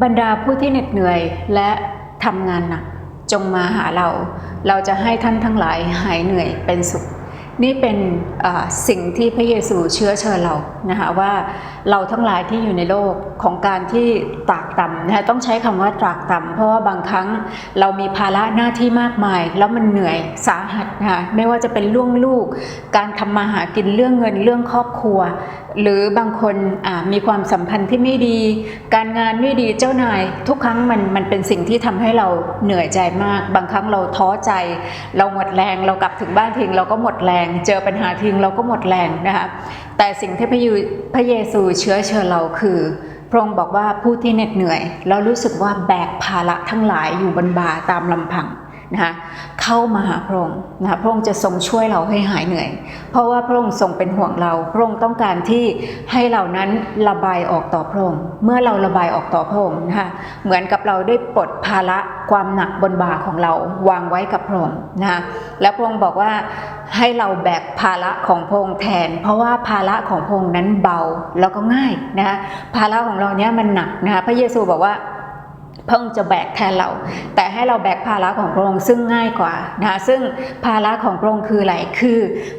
บรรดาผู้ที่เหน็ดเหนื่อยและทำงานหนักจงมาหาเรา เราจะให้ท่านทั้งหลายหายเหนื่อยเป็นสุข นี่เป็นสิ่งที่พระเยซูเชื้อเชิญเรานะคะว่าเราทั้งหลายที่อยู่ในโลกของการที่ตรากต่ำนะคะต้องใช้คำว่าตรากต่ำเพราะว่าบางครั้งเรามีภาระหน้าที่มากมาย แล้วมันเหนื่อยสาหัสนะคะไม่ว่าจะเป็นเรื่องลูก การทำมาหากินเรื่องเงินเรื่องครอบครัว หรือบางคนมีความสัมพันธ์ที่ไม่ดี การงานไม่ดีเจ้านาย ทุกครั้งมันมันเป็นสิ่งที่ทำให้เราเหนื่อยใจมาก บางครั้งเราท้อใจ เราหมดแรง เรากลับถึงบ้านทิ้งเราก็หมดแรงเจอปัญหาทิ้งเราก็หมดแรงนะคะแต่สิ่งที่พระยูพระเยซูเชื้อเชิญเราคือพระองค์บอกว่าผู้ที่เหน็ดเหนื่อย แล้วรู้สึกว่าแบกภาระทั้งหลายอยู่บนบ่าตามลำพังนะคะเข้ามาหาพระองค์นะคะพระองค์จะทรงช่วยเราให้หายเหนื่อย เพราะว่าพระองค์ทรงเป็นห่วงเรา พระองค์ต้องการที่ให้เรานั้นระบายออกต่อพระองค์ เมื่อเราระบายออกต่อพระองค์นะคะเหมือนกับเราได้ปลดภาระความหนักบนบ่าของเราวางไว้กับพระองค์นะคะและพระองค์บอกว่า ให้เราแบกภาระของพงค์แทน เพราะว่าภาระของพงค์นั้นเบาแล้วก็ง่ายนะคะภาระของเราเนี้ยมันหนักนะคะพระเยซูบอกว่าพระองค์จะแบกแทนเรา แต่ให้เราแบกภาระของพระองค์ซึ่งง่ายกว่านะซึ่งภาระของพระองค์คืออะไรคือ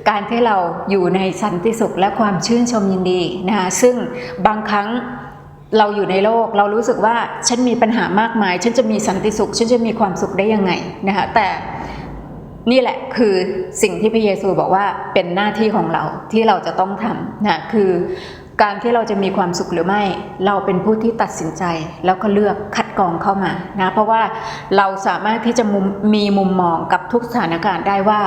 การที่เราอยู่ในสันติสุขและความชื่นชมยินดีนะคะซึ่งบางครั้งเราอยู่ในโลกเรารู้สึกว่าฉันมีปัญหามากมาย ฉันจะมีสันติสุข ฉันจะมีความสุขได้ยังไงนะคะแต่ นี่แหละคือสิ่งที่พระเยซูบอกว่าเป็นหน้าที่ของเราที่เราจะต้องทำนะคือการที่เราจะมีความสุขหรือไม่ เราเป็นผู้ที่ตัดสินใจ แล้วก็เลือกคัดกรองเข้ามานะเพราะว่าเราสามารถที่จะมุมมีมุมมองกับทุกสถานการณ์ได้ว่า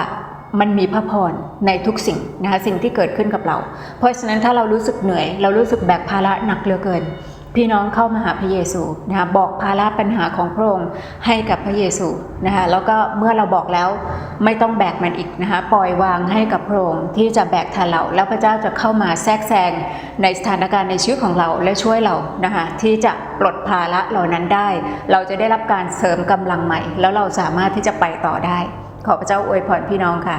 มันมีพระพรในทุกสิ่งนะคะสิ่งที่เกิดขึ้นกับเรา เพราะฉะนั้นถ้าเรารู้สึกเหนื่อย เรารู้สึกแบกภาระหนักเหลือเกิน พี่น้องเข้ามาหาพระเยซูนะคะบอกภาระปัญหาของพระองค์ให้กับพระเยซูนะคะแล้วก็เมื่อเราบอกแล้วไม่ต้องแบกมันอีกนะคะปล่อยวางให้กับพระองค์ที่จะแบกแทนเราแล้วพระเจ้าจะเข้ามาแทรกแซงในสถานการณ์ในชีวิตของเราและช่วยเรานะคะที่จะปลดภาระเหล่านั้นได้ เราจะได้รับการเสริมกำลังใหม่ แล้วเราสามารถที่จะไปต่อได้ ขอพระเจ้าอวยพรพี่น้องค่ะ